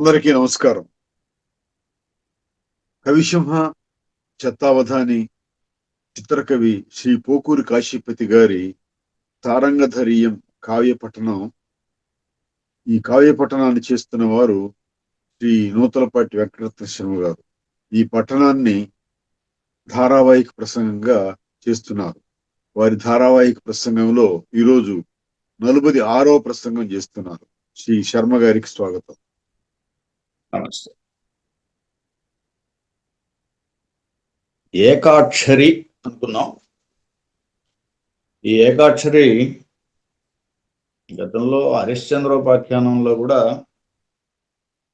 అందరికీ నమస్కారం. కవిసింహ చెత్తావధాని చిత్రకవి శ్రీ పోకూరి కాశీపతి గారి తారంగధరీయం కావ్యపట్టణం ఈ కావ్యపట్టణాన్ని చేస్తున్న వారు శ్రీ నూతలపాటి వెంకటరత్న శర్మ గారు. ఈ పఠనాన్ని ధారావాహిక ప్రసంగంగా చేస్తున్నారు. వారి ధారావాహిక ప్రసంగంలో ఈరోజు నలుబది ఆరో ప్రసంగం చేస్తున్నారు. శ్రీ శర్మ గారికి స్వాగతం. నమస్తే. ఏకాక్షరి అనుకున్నాం. ఈ ఏకాక్షరి గతంలో హరిశ్చంద్రోపాఖ్యానంలో కూడా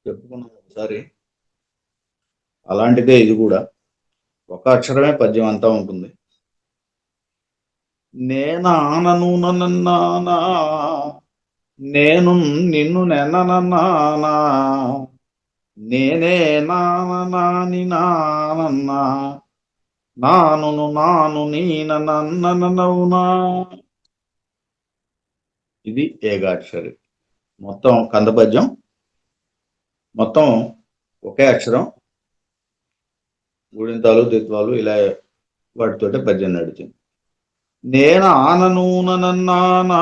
చెప్పుకున్నాం ఒకసారి. అలాంటిదే ఇది కూడా. ఒక అక్షరమే పద్యం అంతా ఉంటుంది. నేనానను నన్నానా నేను నిన్ను నెననన్నానా నేనే నాని నానన్నా. నాను నాను నీనన్ననవునా ఇది ఏకాక్షరి. మొత్తం కందపద్యం. మొత్తం ఒకే అక్షరం. గుడింతాలు దిత్వాలు ఇలా వాటితోటే పద్యం నడిచింది నేను ఆననూననన్నానా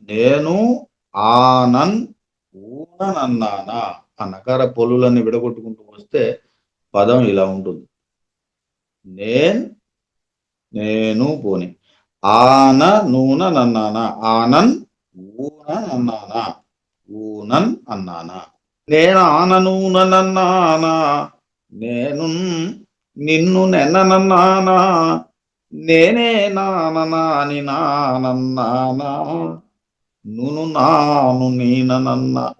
నేను ఆనన్ ఊననన్నానా ఆ నకార పొలులన్నీ విడగొట్టుకుంటూ వస్తే పదం ఇలా ఉంటుంది. నేను నేను పోని. ఆన నూన నన్నానా. ఆనన్ ఊన అన్నానా ఊనన్ అన్నానా. నేను ఆన నూన నన్నానా. నేను నిన్ను నెన్ననన్నానా నేనే నాననాని నానన్నానా. నును నాను నీననన్న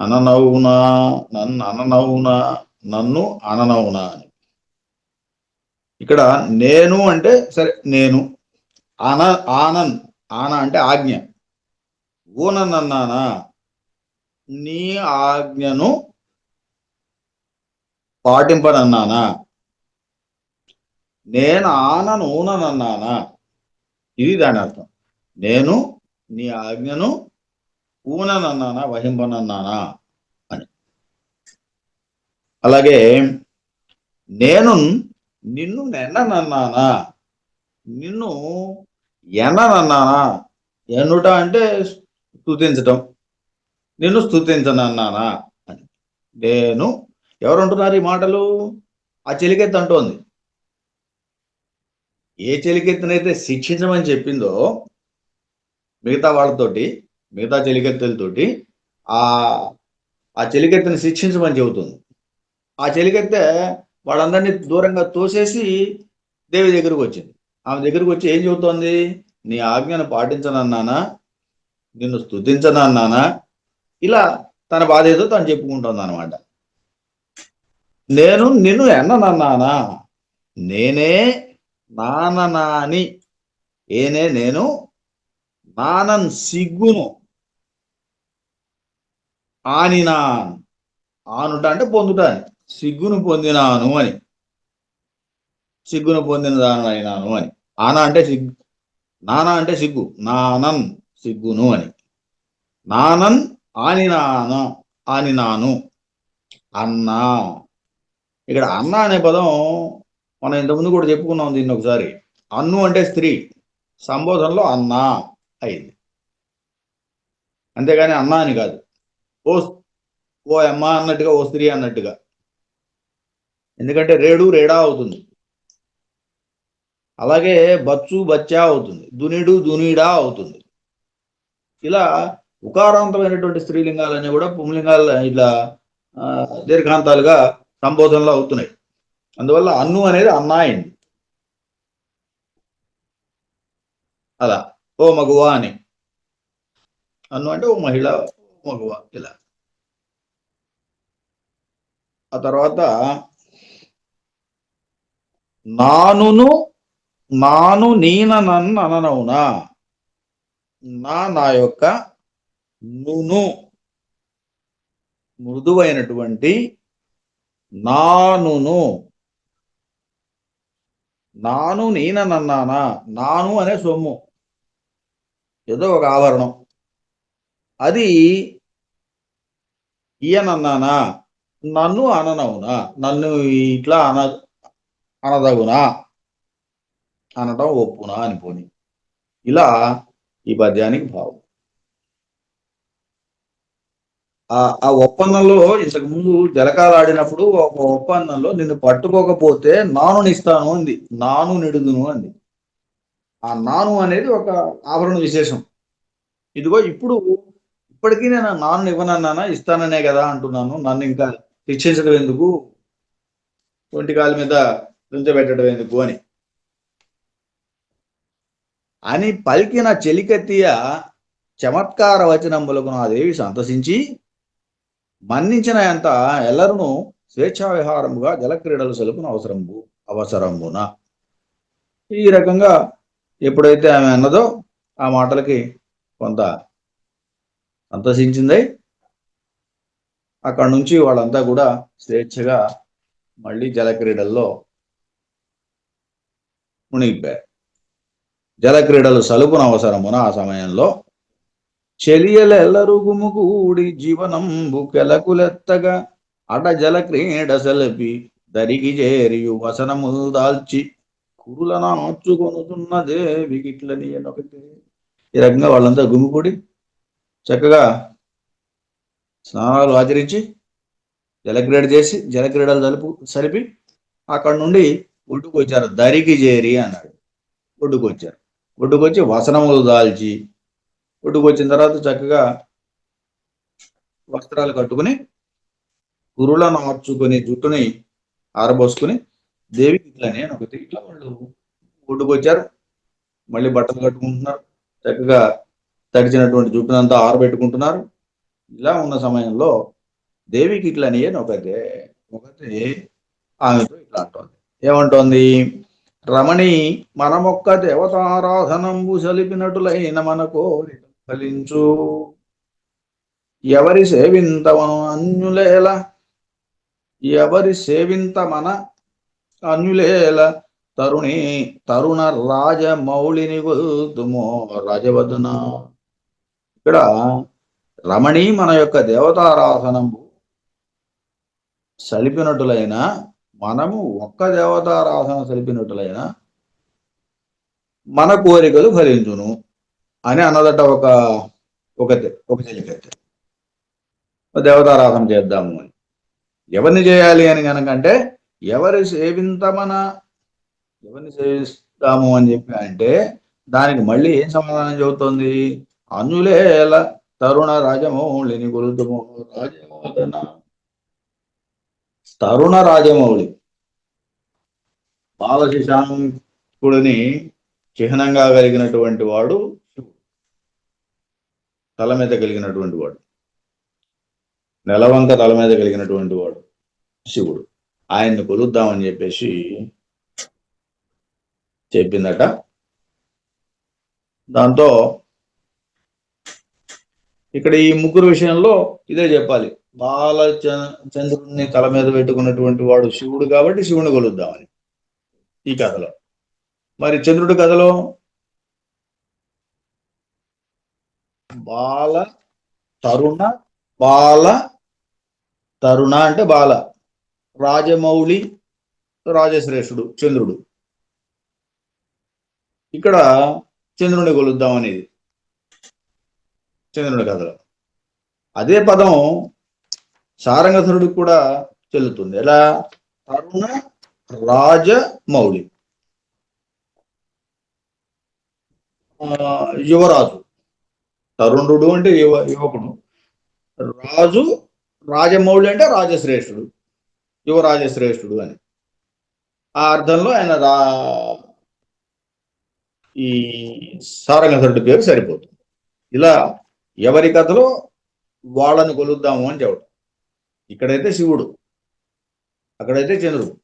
అననవునా నన్ను అననవునా నన్ను అననవునా అని. ఇక్కడ నేను అంటే సరే నేను. ఆన ఆనన్. ఆన అంటే ఆజ్ఞ. ఊననన్నానా నీ ఆజ్ఞను పాటింపనన్నానా? నేను ఆనను ఊననన్నానా ఇది దాని అర్థం. నేను నీ ఆజ్ఞను ఊననన్నానా వహింపనన్నానా అని. అలాగే నేను నిన్ను నెన్ననన్నానా నిన్ను ఎన్ననన్నానా ఎన్నుట అంటే స్థుతించటం నిన్ను స్థుతించనన్నానా అని. నేను ఎవరుంటున్నారు ఈ మాటలు? ఆ చెలికెత్తి అంటోంది. ఏ చెలికెత్తనైతే శిక్షించమని చెప్పిందో మిగతా వాళ్ళతోటి మిగతా చెలికత్తెలతోటి ఆ ఆ చెలికెత్తని శిక్షించమని చెబుతుంది. ఆ చెలికత్తె వాళ్ళందరినీ దూరంగా తోసేసి దేవి దగ్గరకు వచ్చింది. ఆమె దగ్గరకు వచ్చి ఏం చెబుతోంది? నీ ఆజ్ఞను పాటించనన్నానా నిన్ను స్థుతించనన్నానా ఇలా తన బాధ ఏదో తను చెప్పుకుంటుంది అనమాట నేను నిన్ను ఎన్ననన్నానా నేనే నాననాని. ఏనే నేను? నానన్ సిగ్గును. ఆనినాన్. ఆనుట అంటే పొందుట అని. సిగ్గును పొందినాను అని. సిగ్గును పొందిన దాని అయినాను అని. ఆన అంటే సిగ్గు. నానా అంటే సిగ్గు. నానన్ సిగ్గును అని. నానన్ ఆనినాను. ఆనినాను. అన్నా. ఇక్కడ అన్న అనే పదం మనం ఇంతకుముందు కూడా చెప్పుకున్నాం దీన్ని ఒకసారి. అన్ను అంటే స్త్రీ. సంబోధనలో అన్నా అయింది. అంతేగాని అన్నా అని కాదు. ఓ ఓ అమ్మ అన్నట్టుగా ఓ స్త్రీ అన్నట్టుగా. ఎందుకంటే రేడు రేడా అవుతుంది. అలాగే బచ్చు బచ్చా అవుతుంది. దునిడు దునిడా అవుతుంది. ఇలా ఉకారాంతమైనటువంటి స్త్రీలింగాలన్నీ కూడా పుంలింగాలు ఇలా దీర్ఘాంతాలుగా సంబోధనలు అవుతున్నాయి. అందువల్ల అన్ను అనేది అన్నా అయింది అలా. ఓ మగువా అని. అన్ను అంటే ఓ మహిళ మగువ ఇలా. ఆ తర్వాత నానును నాను నీన నన్ను అననవునా? నా నా యొక్క నును. మృదువైనటువంటి నానును. నాను నేనన్నానా నాను అనే సొమ్ము. ఏదో ఒక ఆభరణం అది ఈయనన్నానా నన్ను అననవునా? నన్ను ఇట్లా అన అనదగునా? అనటం ఒప్పునా అనిపోని ఇలా ఈ పద్యానికి భావం. ఆ ఒప్పందంలో ఇంతకు ముందు జలకాలాడినప్పుడు ఒక ఒప్పందంలో నిన్ను పట్టుకోకపోతే నాను నిస్తాను అంది. నాను నిడుదును అంది. ఆ నాను అనేది ఒక ఆభరణ విశేషం. ఇదిగో ఇప్పుడు ఇప్పటికీ నేను నాన్న ఇవ్వనన్నానా? ఇస్తాననే కదా అంటున్నాను. నన్ను ఇంకా ఇచ్చేసడం ఎందుకు? ఒంటి కాళ్ళ మీద పెట్టడం ఎందుకు అని. అని పలికిన చెలికత్తియ చమత్కార వచనములకు నా దేవి సంతసించి మన్నించిన అంత ఎల్లరును స్వేచ్ఛా విహారముగా జలక్రీడలు సెలుపున అవసరంబు అవసరమున. ఈ రకంగా ఎప్పుడైతే ఆమె అన్నదో ఆ మాటలకి కొంత సంతసించింది అక్కడ నుంచి వాళ్ళంతా కూడా స్వేచ్ఛగా మళ్ళీ జలక్రీడల్లో మునిగిపోయారు. జలక్రీడలు సలుపున అవసరమున ఆ సమయంలో చెలియలెల్లరు గుముగూడి జీవనంబు కెలకులెత్తగా అట జలక్రీడ సెలపి దరికి చేరియు వసనము దాల్చి కురుల నాచుకొనుతున్న దేవి గిట్లని ఒకటి ఈ రకంగా వాళ్ళంతా గుమికూడి చక్కగా స్నానాలు ఆచరించి జలక్రీడ చేసి జలక్రీడలు తలుపు సరిపి అక్కడ నుండి ఒడ్డుకు వచ్చారు దరికి చేరి అన్నాడు. ఒడ్డుకు వచ్చారు ఒడ్డుకొచ్చి వసనములు దాల్చి ఒడ్డుకు వచ్చిన తర్వాత చక్కగా వస్త్రాలు కట్టుకుని గురులను మార్చుకొని జుట్టుని ఆరబోసుకుని దేవి ఇట్లనే ఒక ఒకటి ఇట్లా వాళ్ళు ఒడ్డుకు వచ్చారు మళ్ళీ బట్టలు కట్టుకుంటున్నారు. చక్కగా తడిచినటువంటి జుట్టునంతా ఆరబెట్టుకుంటున్నారు. ఇలా ఉన్న సమయంలో దేవికి ఇట్లని అని ఒకటి ఒకటి ఆమెతో ఇట్లా అంటోంది. ఏమంటోంది? రమణి మనమొక్క దేవతారాధనంబు సలిపినటులైన మన కోరిక ఫలించు. ఎవరి సేవింతమను అన్యులేల ఎవరి సేవింత మన అన్యులేల తరుణి తరుణ రాజమౌళిని గొల్తుమో రాజవదన. ఇక్కడ రమణి మన యొక్క దేవతారాధనంబు సలిపినట్లైన మనము ఒక్క దేవతారాధన సలిపినట్లైన మన కోరికలు ఫలించును అని అన్నదట ఒక ఒక ఒక చెలికత్తె దేవతారాధన చేద్దాము అని. ఎవరిని చేయాలి అని కనుకంటే ఎవరి సేవింతమన ఎవరిని సేవిస్తాము అని చెప్పి అంటే దానికి మళ్ళీ ఏం సమాధానం చెబుతోంది? అనులేల తరుణ రాజమౌళిని గురుతుము. రాజమౌళన? తరుణ రాజమౌళి. బాలశిశాంకుడిని చిహ్నంగా కలిగినటువంటి వాడు తల మీద కలిగినటువంటి వాడు. నెలవంక తల మీద కలిగినటువంటి వాడు శివుడు. ఆయన్ని కొలుద్దామని చెప్పేసి చెప్పిందట. దాంతో ఇక్కడ ఈ ముగ్గురు విషయంలో ఇదే చెప్పాలి. బాల చంద్రుడిని తల మీద పెట్టుకున్నటువంటి వాడు శివుడు కాబట్టి శివుని కొలుద్దామని ఈ కథలో. మరి చంద్రుడి కథలో బాల తరుణ బాల తరుణ అంటే బాల. రాజమౌళి రాజశ్రేష్ఠుడు చంద్రుడు. ఇక్కడ చంద్రుని కొలుద్దాం అనేది చంద్రుని కథలో. అదే పదం సారంగధరుడు కూడా చెల్లుతుంది. ఎలా? తరుణ రాజమౌళి ఆ, యువరాజు. తరుణుడు అంటే యువ యువకుడు. రాజు రాజమౌళి అంటే రాజశ్రేష్ఠుడు. యువరాజశ్రేష్ఠుడు అని. ఆ అర్థంలో ఆయన రా ఈ సారంగధరుడి పేరు సరిపోతుంది. ఇలా ఎవరి కథలో వాళ్ళని కొలుద్దాము అని చెప్పడం. ఇక్కడైతే శివుడు అక్కడైతే చంద్రుడు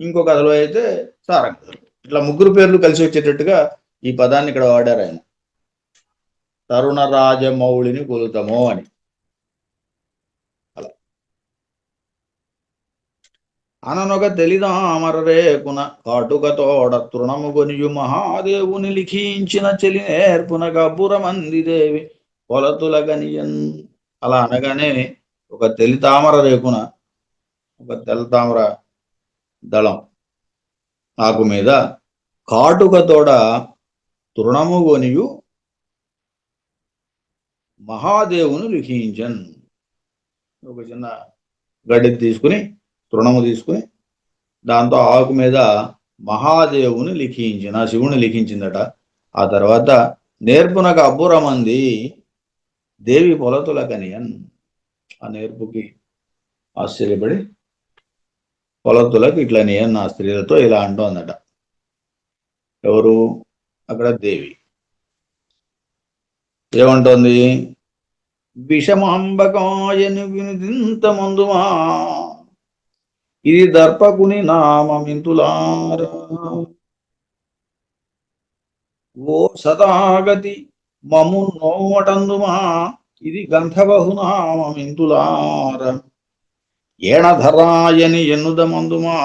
ఇంకో కథలో అయితే సారంగ. ఇట్లా ముగ్గురు పేర్లు కలిసి వచ్చేటట్టుగా ఈ పదాన్ని ఇక్కడ వాడారు ఆయన. తరుణ రాజమౌళిని కొలుతాము అని. అలా. అననొక తెలిదామరరేకున కాటుకతోడ తృణము కొనియు మహాదేవుని లిఖించిన చెలి నేర్పున గబ్బురమంది దేవి కొలతులగనియన్ అలా అనగానే ఒక తెలి తామర రేకున ఒక తెల్ల తామర దళం ఆకు మీద కాటుక తోడ తృణము కొనియు మహాదేవుని లిఖించన్. ఒక చిన్న గడ్డి తీసుకుని తృణము తీసుకుని దాంతో ఆకు మీద మహాదేవుని లిఖించిన శివుని లిఖించిందట. ఆ తర్వాత నేర్పునకు అబ్బురమంది దేవి పొలతులకనియన్ ఆ నేర్పుకి ఆశ్చర్యపడి పొలతులకు ఇట్లా నియన్ ఆ స్త్రీలతో ఇలా అంటోందట. ఎవరు? అక్కడ దేవి. ఏమంటోంది? విషమాంబకాయని వినిదింత మందుమా? ఇది దర్పకుని నామమింతులారా? ఓ సదాగతి మము నోటందుమా ఇది గంధబహునామమింతులార ఏణధరాయని ఎన్నుదమందుమా?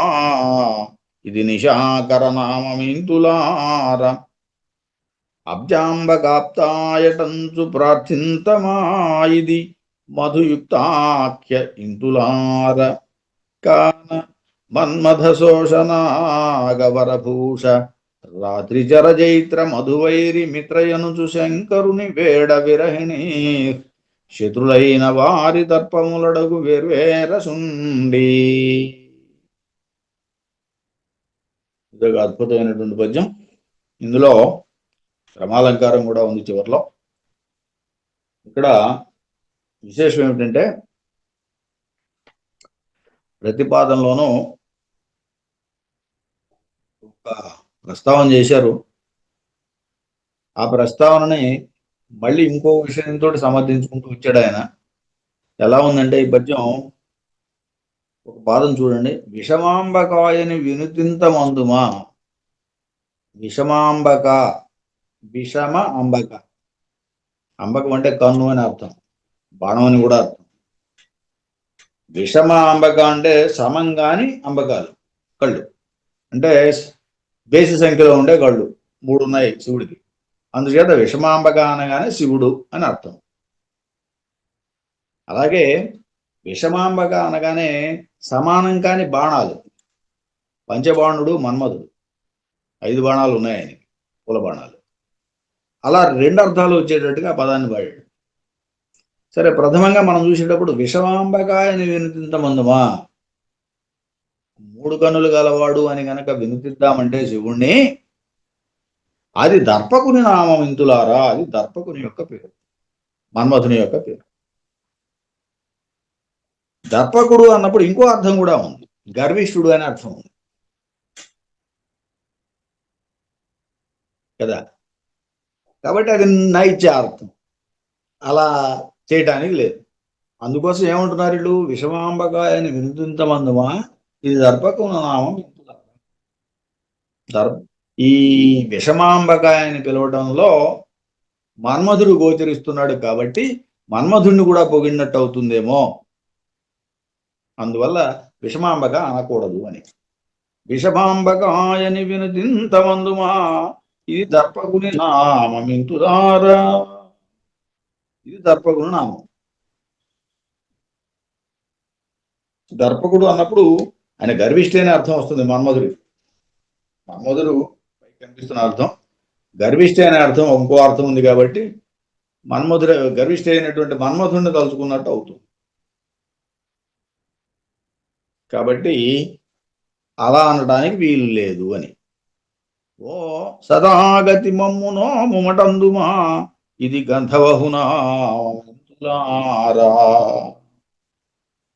ఇది నిశాకర నామమింతులార అబ్జాంబగాప్తాయటంచు ప్రార్థింతమా? ఇది మధుయుక్తాఖ్య ఇంతులార కాన మన్మథ శోషనాగవరభూష రాత్రి జర జైత్ర మధువైరి మిత్రయనుచు శంకరుని వేడ విరహిణి శత్రులైన వారి తర్పములడగు వేర్వేరసుండి. ఇదొక అద్భుతమైనటువంటి పద్యం. ఇందులో క్రమాలంకారం కూడా ఉంది చివరిలో. ఇక్కడ విశేషం ఏమిటంటే ప్రతిపాదనలోనూ ఒక ప్రస్తావన చేశారు. ఆ ప్రస్తావనని మళ్ళీ ఇంకో విషయంతో సమర్థించుకుంటూ వచ్చాడు ఆయన. ఎలా ఉందంటే ఈ పద్యం ఒక పాదం చూడండి. విషమాంబకాయని వినుతింత మందుమా విషమాంబక విషమ అంబక. అంబకం అంటే కన్ను అని అర్థం. బాణం అని కూడా అర్థం. విషమ అంబక అంటే సమంగాని అంబకాలు కళ్ళు. అంటే బేసి సంఖ్యలో ఉండే కళ్ళు మూడు ఉన్నాయి శివుడికి. అందుచేత విషమాంబక అనగానే శివుడు అని అర్థం. అలాగే విషమాంబక అనగానే సమానం కాని బాణాలు. పంచబాణుడు మన్మధుడు. ఐదు బాణాలు ఉన్నాయి ఆయనకి పూల బాణాలు. అలా రెండు అర్థాలు వచ్చేటట్టుగా పదాన్ని వాడాడు. సరే ప్రథమంగా మనం చూసేటప్పుడు విషమాంబకాయని వినుతింతమందుమా మూడు కన్నులు గలవాడు అని గనక వినుతిద్దామంటే శివుణ్ణి అది దర్పకుని నామం ఇంతులారా? అది దర్పకుని యొక్క పేరు. మన్మథుని యొక్క పేరు. దర్పకుడు అన్నప్పుడు ఇంకో అర్థం కూడా ఉంది. గర్విష్ఠుడు అనే అర్థం ఉంది. కదా? కాబట్టి అది నైత్య అర్థం. అలా చేయటానికి లేదు. అందుకోసం ఏమంటున్నారు వీళ్ళు? విషమాంబకాయని వినుతింతమందుమా ఇది దర్భకం నామం ఇంతులారా ఈ ఈ విషమాంబకాయని పిలవడంలో మన్మధుడు గోచరిస్తున్నాడు కాబట్టి మన్మధుడిని కూడా పొగిడినట్టు అవుతుందేమో. అందువల్ల విషమాంబక అనకూడదు అని. విషమాంబకాయని వినుతింతమందుమా ఇది దర్పకుని నామమింతుదారా ఇది దర్పకుని నామం దర్పకుడు అన్నప్పుడు ఆయన గర్విష్ఠి అనే అర్థం వస్తుంది మన్మధుడి. మన్మధుడు కనిపిస్తున్న అర్థం. గర్విష్ఠి అనే అర్థం ఇంకో అర్థం ఉంది కాబట్టి మన్మధుడు గర్విష్ఠి అయినటువంటి మన్మధుడిని తలుచుకున్నట్టు అవుతుంది. కాబట్టి అలా అనడానికి వీలు లేదు అని. ఓ సదాగతి మమ్మునో ముమటందుమా ఇది గంధవహునా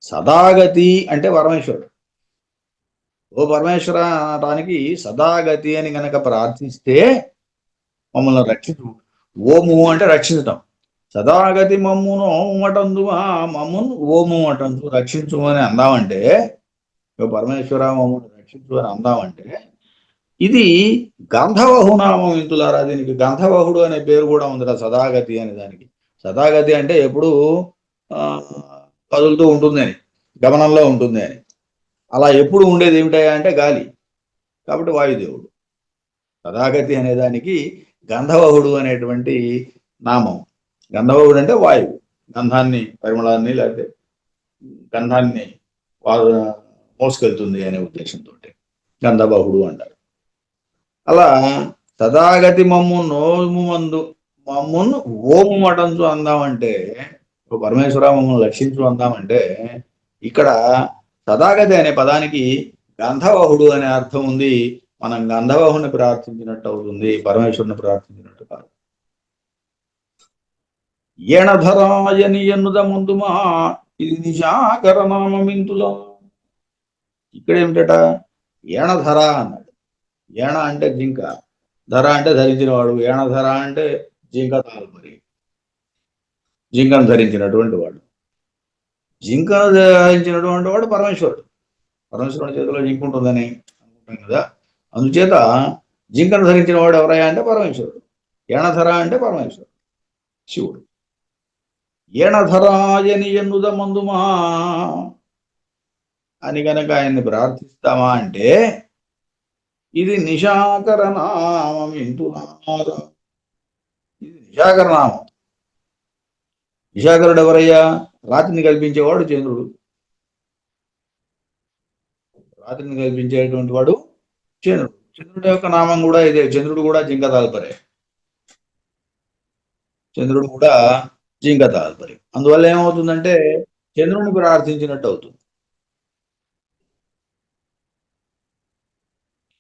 సదాగతి అంటే పరమేశ్వరుడు. ఓ పరమేశ్వర అనటానికి సదాగతి అని గనక ప్రార్థిస్తే మమ్మల్ని రక్షించు. ఓము అంటే రక్షించటం. సదాగతి మమ్మును ఓమటందువా మమ్మును ఓము అటందు రక్షించు అని అందామంటే ఓ పరమేశ్వర మమ్మల్ని రక్షించు అని అందామంటే ఇది గంధవహునామం ఇంతులారా దీనికి గంధవహుడు అనే పేరు కూడా ఉందిరా సదాగతి అనే దానికి. సదాగతి అంటే ఎప్పుడు ఆ, కదులుతూ ఉంటుంది అని గమనంలో ఉంటుంది అని అలా ఎప్పుడు ఉండేది ఏమిటయా అంటే గాలి. కాబట్టి వాయుదేవుడు. తథాగతి అనే దానికి గంధవహుడు అనేటువంటి నామం. గంధవహుడు అంటే వాయువు. గంధాన్ని పరిమళాన్ని లేకపోతే గంధాన్ని మోసుకెళ్తుంది అనే ఉద్దేశంతో గంధబహుడు అంటారు. అలా తథాగతి మమ్ము నోము మందు మమ్మును ఓము మటంచు అందామంటే పరమేశ్వర మమ్మల్ని లక్షించు అందామంటే ఇక్కడ తథాగతి అనే పదానికి గంధవహుడు అనే అర్థం ఉంది. మనం గంధవహుని ప్రార్థించినట్టు అవుతుంది పరమేశ్వరుని ప్రార్థించినట్టు కాదు. ఏణధరాయని ఎన్నుద ముందుమా ఇది నిశాకర నామమింతులో ఇక్కడ ఏమిటట? ఏణధర అన్నాడు. ఏణ అంటే జింక ధర అంటే ధరించిన వాడు ఏణధర అంటే జింక తాల్పరి జింకను ధరించినటువంటి వాడు. జింకను ధరించినటువంటి వాడు పరమేశ్వరుడు. పరమేశ్వరుని చేతిలో జింక ఉంటుందని అనుకుంటాం కదా. అందుచేత జింకను ధరించిన వాడు ఎవరయ్యా అంటే పరమేశ్వరుడు. ఏణధర అంటే పరమేశ్వరుడు. శివుడు. ఏణధరాయని ఎన్నుద మందుమా అని కనుక ఆయన్ని ప్రార్థిస్తామా అంటే ఇది నిశాకర నామం ఇంటున్నార ఇది నిశాకర నామం. నిశాకరుడు ఎవరయ్యా? రాత్రిని కల్పించేవాడు చంద్రుడు. రాత్రిని కల్పించేటువంటి వాడు చంద్రుడు. చంద్రుడి యొక్క నామం కూడా ఇదే. చంద్రుడు కూడా జింక తాల్పరే. చంద్రుడు కూడా జింక తాల్పరే. అందువల్ల ఏమవుతుందంటే చంద్రుడిని ప్రార్థించినట్టు అవుతుంది.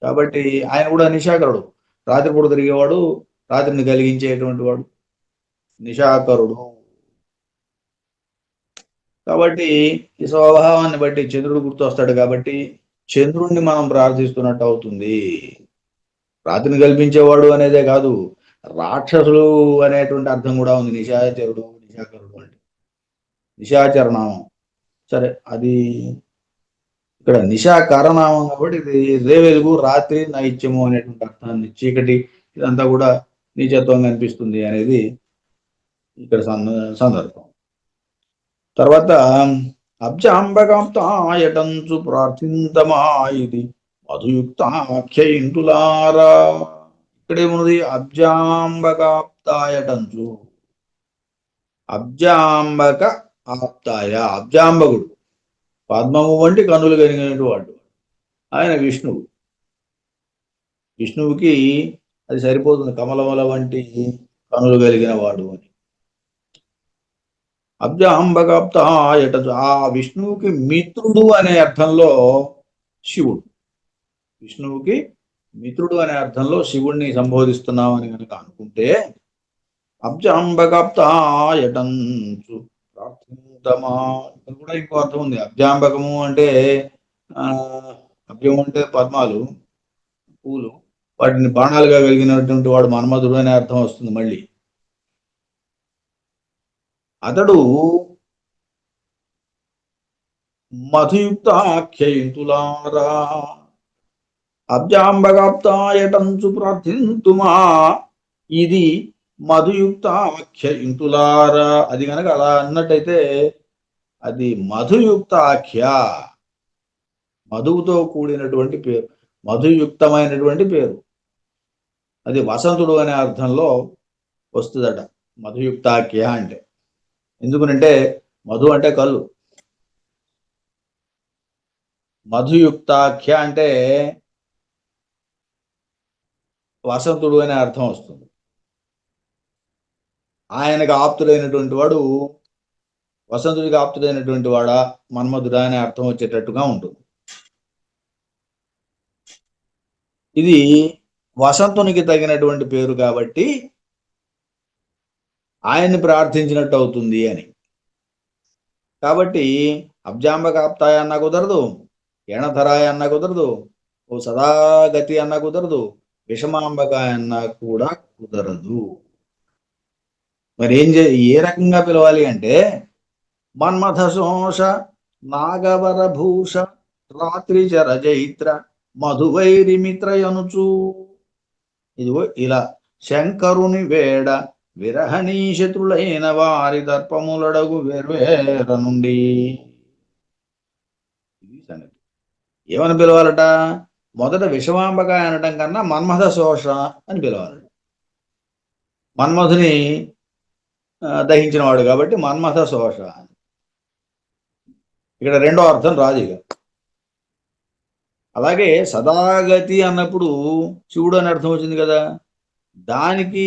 కాబట్టి ఆయన కూడా నిశాకరుడు రాత్రిపూట తిరిగేవాడు రాత్రిని కలిగించేటువంటి వాడు. నిశాకరుడు కాబట్టి ఈ స్వభావాన్ని బట్టి చంద్రుడు గుర్తొస్తాడు కాబట్టి చంద్రుణ్ణి మనం ప్రార్థిస్తున్నట్టు అవుతుంది. రాత్రిని కల్పించేవాడు అనేదే కాదు రాక్షసులు అనేటువంటి అర్థం కూడా ఉంది. నిశాచరుడు నిశాకరుడు అంటే. నిశాచరనామం సరే అది ఇక్కడ నిశాకరనామం కాబట్టి ఇది రేవెలుగు రాత్రి నైత్యము అనేటువంటి అర్థాన్ని చీకటి ఇదంతా కూడా నీచత్వం అనిపిస్తుంది అనేది ఇక్కడ సంద- సందర్భం. తర్వాత అబ్జాంబకాంతాయటంచు ప్రార్థింతమా ఇది మధుయుక్తాఖ్య ఇంటులారా. ఇక్కడేమున్నది? అబ్జాంబకాప్తాయటంచు. అబ్జాంబక ఆప్తాయ అబ్జాంబకుడు. పద్మము వంటి కనులు కలిగినటువంటి వాడు. ఆయన విష్ణువు. విష్ణువుకి అది సరిపోతుంది. కమలమల వంటి కనులు కలిగిన వాడు అని. అబ్జాంబకాప్తాయట ఆ విష్ణువుకి మిత్రుడు అనే అర్థంలో శివుడు. విష్ణువుకి మిత్రుడు అనే అర్థంలో శివుణ్ణి సంబోధిస్తున్నామని కనుక అనుకుంటే అబ్జాంబకాప్తాయటంచు ప్రార్థింతమా? ఇక్కడ కూడా ఇంకో అర్థం ఉంది. అబ్జాంబకము అంటే అబ్జం అభ్యం అంటే పద్మాలు పూలు వాటిని బాణాలుగా కలిగినటువంటి వాడు మన్మధుడు అనే అర్థం వస్తుంది మళ్ళీ. అతడు మధుయుక్త ఆఖ్యయుతులారా అబ్జాంబగాప్తాయటంచు ప్రార్థింతుమా. ఇది మధుయుక్త ఆఖ్యయుతులారా అది కనుక అలా అన్నట్టయితే అది మధుయుక్త ఆఖ్య మధువుతో కూడినటువంటి పేరు మధుయుక్తమైనటువంటి పేరు. అది వసంతుడు అనే అర్థంలో వస్తుందట. మధుయుక్తాఖ్య అంటే. ఎందుకనంటే మధు అంటే కళ్ళు. మధుయుక్తాఖ్య అంటే వసంతుడు అనే అర్థం వస్తుంది. ఆయనకు ఆప్తుడైనటువంటి వాడు వసంతుడికి ఆప్తుడైనటువంటి వాడా మన్మధుడా అనే అర్థం వచ్చేటట్టుగా ఉంటుంది. ఇది వసంతునికి తగినటువంటి పేరు కాబట్టి ఆయన్ని ప్రార్థించినట్టు అవుతుంది అని. కాబట్టి అబ్జాంబకాప్తాయ అన్న కుదరదు ఎణధరాయ అన్న కుదరదు ఓ సదాగతి అన్న కుదరదు విషమాంబకాయ అన్న కూడా కుదరదు. మరి ఏం చే ఏ రకంగా పిలవాలి అంటే మన్మథ శోష నాగవర భూష రాత్రి చర జైత్ర మధువైరి మిత్రయనుచు. ఇదిగో ఇలా శంకరుని వేడ విరహణీ శత్రులైన వారి దర్పములడగు వేర్వేర నుండి. ఇది సంగతి. ఏమని పిలవాలట? మొదట విషమాంబకాయ అనటం కన్నా మన్మథ శోష అని పిలవాలట. మన్మధుని దహించినవాడు కాబట్టి మన్మథ శోష అని. ఇక్కడ రెండో అర్థం రాదు ఇక అలాగే సదాగతి అన్నప్పుడు శివుడు అని అర్థం వచ్చింది కదా. దానికి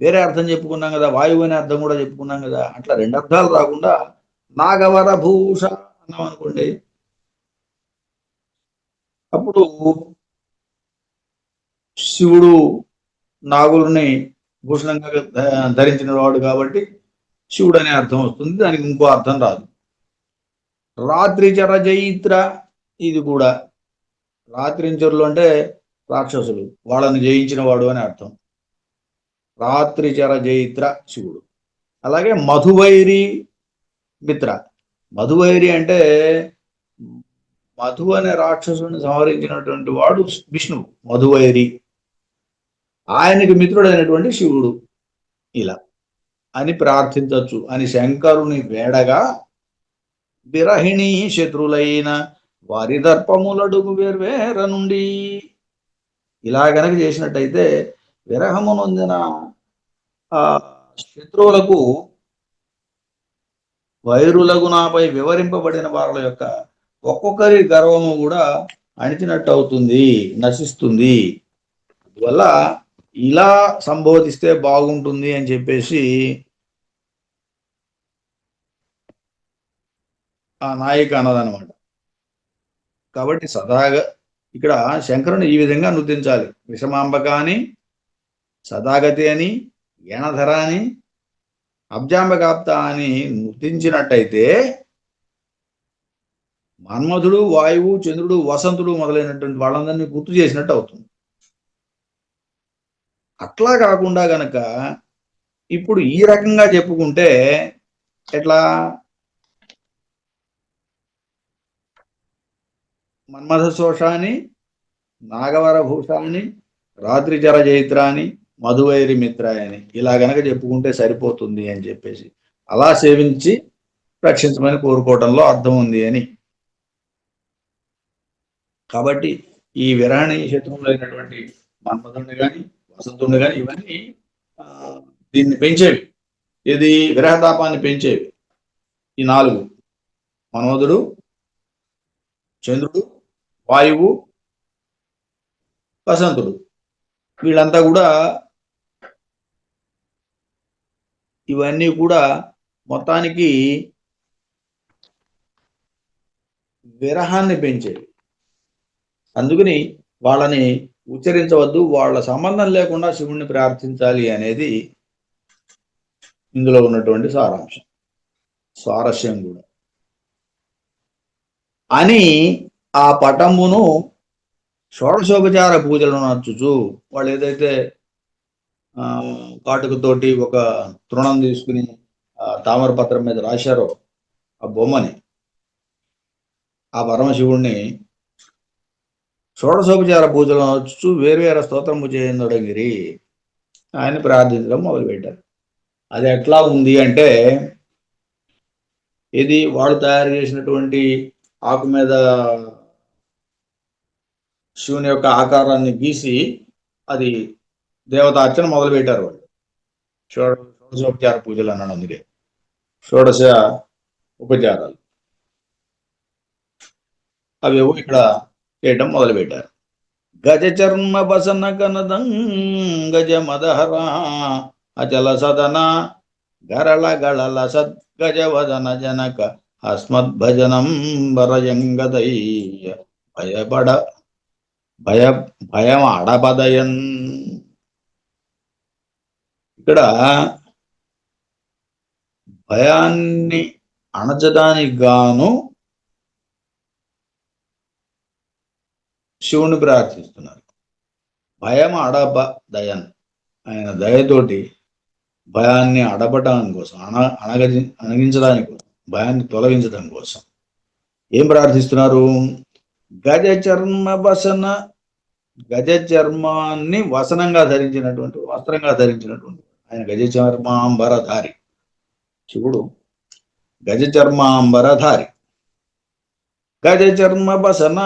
వేరే అర్థం చెప్పుకున్నాం కదా వాయువు అనే అర్థం కూడా చెప్పుకున్నాం కదా అట్లా రెండు అర్థాలు రాకుండా నాగవర భూష అన్నాం అనుకోండి. అప్పుడు శివుడు నాగులని భూషణంగా ధరించిన వాడు కాబట్టి శివుడు అనే అర్థం వస్తుంది దానికి ఇంకో అర్థం రాదు. రాత్రి చర జైత్ర ఇది కూడా రాత్రించరులు అంటే రాక్షసులు వాళ్ళని జయించిన వాడు అని అర్థం. రాత్రి చర జైత్ర శివుడు. అలాగే మధువైరి మిత్ర. మధువైరి అంటే మధు అనే రాక్షసుని సంహరించినటువంటి వాడు విష్ణువు మధువైరి. ఆయనకి మిత్రుడైనటువంటి శివుడు ఇలా అని ప్రార్థించవచ్చు. అని శంకరుని వేడగా విరహిణి శత్రులైన వారి దర్పములడుగు వేర్వేర నుండి ఇలా గనక చేసినట్టయితే విరహము నొందిన ఆ శత్రువులకు వైరులకు నాపై వివరింపబడిన వారుల యొక్క ఒక్కొక్కరి గర్వము కూడా అణిచినట్టు అవుతుంది నశిస్తుంది. అందువల్ల ఇలా సంబోధిస్తే బాగుంటుంది అని చెప్పేసి ఆ నాయిక అన్నదనమాట కాబట్టి సదాగా ఇక్కడ శంకరుని ఈ విధంగా నుద్దించాలి. విషమాంబ కానీ సదాగతి అని గణధర అని అబ్జాంబకాప్త అని నృతించినట్టయితే మన్మధుడు వాయువు చంద్రుడు వసంతుడు మొదలైనటువంటి వాళ్ళందరినీ గుర్తు చేసినట్టు అవుతుంది. అట్లా కాకుండా గనక ఇప్పుడు ఈ రకంగా చెప్పుకుంటే ఎట్లా? మన్మథ శోషాన్ని నాగవర భూషాని రాత్రి జర జైత్ర మధువైరి మిత్రాయని అని ఇలా గనక చెప్పుకుంటే సరిపోతుంది అని చెప్పేసి అలా సేవించి రక్షించమని కోరుకోవటంలో అర్థం ఉంది అని. కాబట్టి ఈ విరహణి శత్రువులైనటువంటి మన్మధుడిని కానీ వసంతుడిని కానీ ఇవన్నీ దీన్ని పెంచేవి. ఇది విరహతాపాన్ని పెంచేవి. ఈ నాలుగు. మనోధుడు చంద్రుడు వాయువు వసంతుడు. వీళ్ళంతా కూడా ఇవన్నీ కూడా మొత్తానికి విరహాన్ని పెంచేవి. అందుకని వాళ్ళని ఉచ్చరించవద్దు వాళ్ళ సంబంధం లేకుండా శివుణ్ణి ప్రార్థించాలి అనేది ఇందులో ఉన్నటువంటి సారాంశం స్వారస్యం కూడా. అని ఆ పటమును షోడశోపచార పూజలను నచ్చుచు వాళ్ళు ఏదైతే కాటుకతోటి ఒక తృణం తీసుకుని తామర పత్రం మీద రాశారో ఆ బొమ్మని. ఆ పరమశివుణ్ణి షోడశోపచార పూజలు నచ్చుచు వేరువేరు స్తోత్రము చేయందొడగిరి. ఆయన ప్రార్థించడం మొదలుపెట్టారు. అది ఎట్లా ఉంది అంటే ఇది వాడు తయారు చేసినటువంటి ఆకు మీద శివుని యొక్క ఆకారాన్ని గీసి అది దేవతార్చన మొదలు పెట్టారు వాళ్ళు. షోడశోపచార పూజలు అన్నాడు అందుకే. షోడశ ఉపచారాలు. అవేవో ఇక్కడ చేయటం మొదలు పెట్టారు గజ చర్మ బసన కనదం గజ మదహర అచల సదన గరళ గళల సద్గజ వదన జనక అస్మద్భజనం భరయంగదయ్య భయపడ భయ భయం అడపదయన్ ఇక్కడ భయాన్ని అణచడానికి గాను శివుని ప్రార్థిస్తున్నారు. భయం అడప దయన్. ఆయన దయతోటి భయాన్ని అడపటం కోసం అణ అణగజి అణగించడానికి కోసం భయాన్ని తొలగించడం కోసం. ఏం ప్రార్థిస్తున్నారు? గజ చర్మ వసన గజ చర్మాన్ని వసనంగా ధరించినటువంటి వస్త్రంగా ధరించినటువంటి ఆయన గజ చర్మాంబరధారి శివుడు గజ చర్మాంబరధారి గజ చర్మ బసన.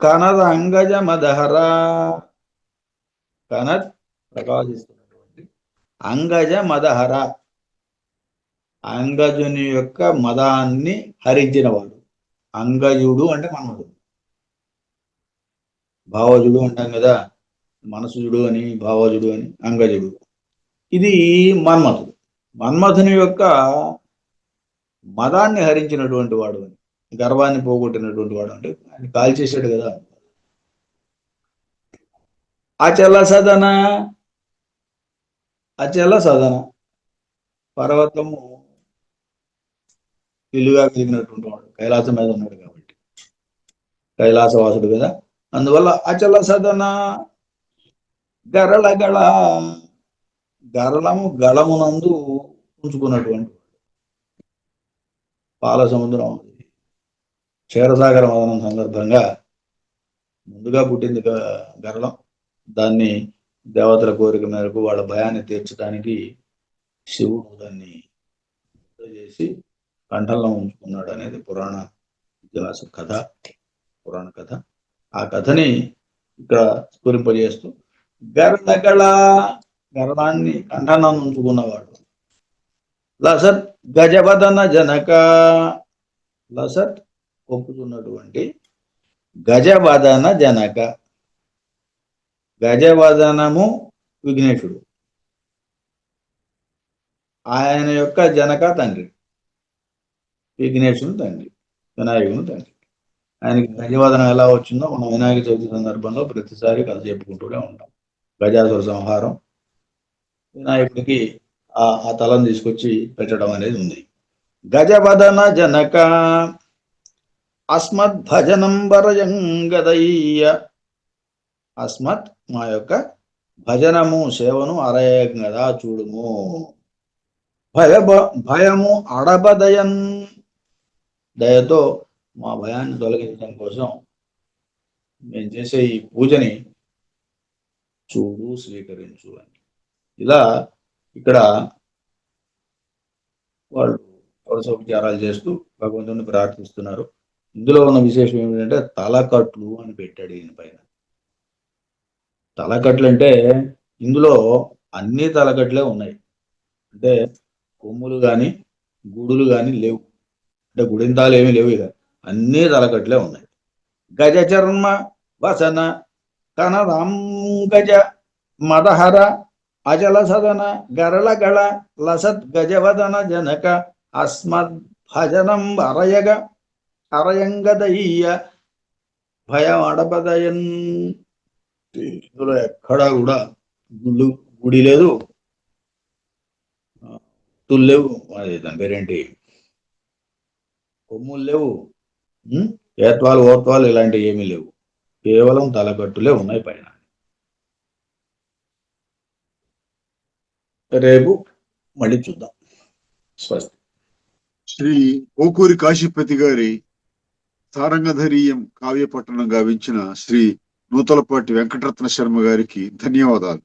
కనద అంగజ మదహర కనద్ ప్రకాశిస్తున్నటువంటి అంగజ మదహర అంగజుని యొక్క మదాన్ని హరించినవాడు. అంగజుడు అంటే మన్మధుడు భావజుడు అంటాం కదా. మనసుజుడు అని భావజుడు అని అంగజుడు. ఇది మన్మథుడు. మన్మథుని యొక్క మదాన్ని హరించినటువంటి వాడు అని గర్వాన్ని పోగొట్టినటువంటి వాడు అంటే ఆయన కాల్చేశాడు కదా. అచల సదన అచల సదన. పర్వతము ఇల్లుగా కలిగినటువంటి వాడు కైలాసం మీద ఉన్నాడు కాబట్టి. కైలాసవాసుడు కదా. అందువల్ల అచల సదన గరళగళ. గరళము గళమునందు ఉంచుకున్నటువంటి పాల సముద్రం క్షీరసాగర మదనం సందర్భంగా ముందుగా పుట్టింది గరళం. దాన్ని దేవతల కోరిక మేరకు వాళ్ళ భయాన్ని తీర్చడానికి శివుడు దాన్ని చేసి కంఠంలో ఉంచుకున్నాడు అనేది పురాణ ఇతిహాస కథ. పురాణ కథ. ఆ కథని ఇక్కడ స్ఫురింపజేస్తూ గరళగళ గరళాన్ని కంఠంలో ఉంచుకున్నవాడు లసత్ గజవదన జనక లసత్ ఒప్పుకున్నటువంటి గజవదన జనక. గజవదనము విఘ్నేశుడు. ఆయన యొక్క జనక తండ్రి. విఘ్నేశుడు తండ్రి వినాయకుని తండ్రి. ఆయనకి గజవదనం ఎలా వచ్చిందో మనం వినాయక చవితి సందర్భంలో ప్రతిసారి కథ చెప్పుకుంటూనే ఉంటాం. గజాసుర సంహారం వినాయకుడికి ఆ ఆ తలను తీసుకొచ్చి పెట్టడం అనేది ఉంది. గజవదన జనక అస్మత్ భజనం వరయంగదయ్య అస్మత్ మా యొక్క భజనము సేవను అరయంగదా చూడుము. భయ భయము అడబదయన్ దయతో మా భయాన్ని తొలగించడం కోసం మేము చేసే ఈ పూజని చూడు స్వీకరించు అని ఇలా ఇక్కడ వాళ్ళు షోడశోపచారాలు చేస్తూ భగవంతుని ప్రార్థిస్తున్నారు. ఇందులో ఉన్న విశేషం ఏమిటంటే తలకట్లు అని పెట్టాడు ఈయన పైన. తలకట్లు అంటే ఇందులో అన్ని తలకట్లే ఉన్నాయి. అంటే కొమ్ములు కానీ గుడులు కానీ లేవు. అంటే గుడింతాలు ఏమీ లేవు ఇక. అన్ని తలకట్లే ఉన్నాయి. గజ చర్మ వసన కనరాంగజ మదహర అజల సదన గరళ గళ లసత్ గజవదన జనక అస్మద్ భజనం అరయగ అరయంగదయ్య భయం అడపదయన్ ఇందులో ఎక్కడా కూడా గుళ్ళు గుడి లేదు. తులు లేవు. అది దాని పేరేంటి? కొమ్ములు లేవు. ఏత్వాలు ఓత్వాలు ఇలాంటివి ఏమీ లేవు. కేవలం తలకట్టులే ఉన్నాయి పైన. రేపు మళ్ళీ చూద్దాం. స్వస్తి. శ్రీ ఓకూరి కాశీపతి గారి తారంగధరీయం కావ్యపట్టణం గావించిన శ్రీ నూతలపాటి వెంకటరత్న శర్మ గారికి ధన్యవాదాలు.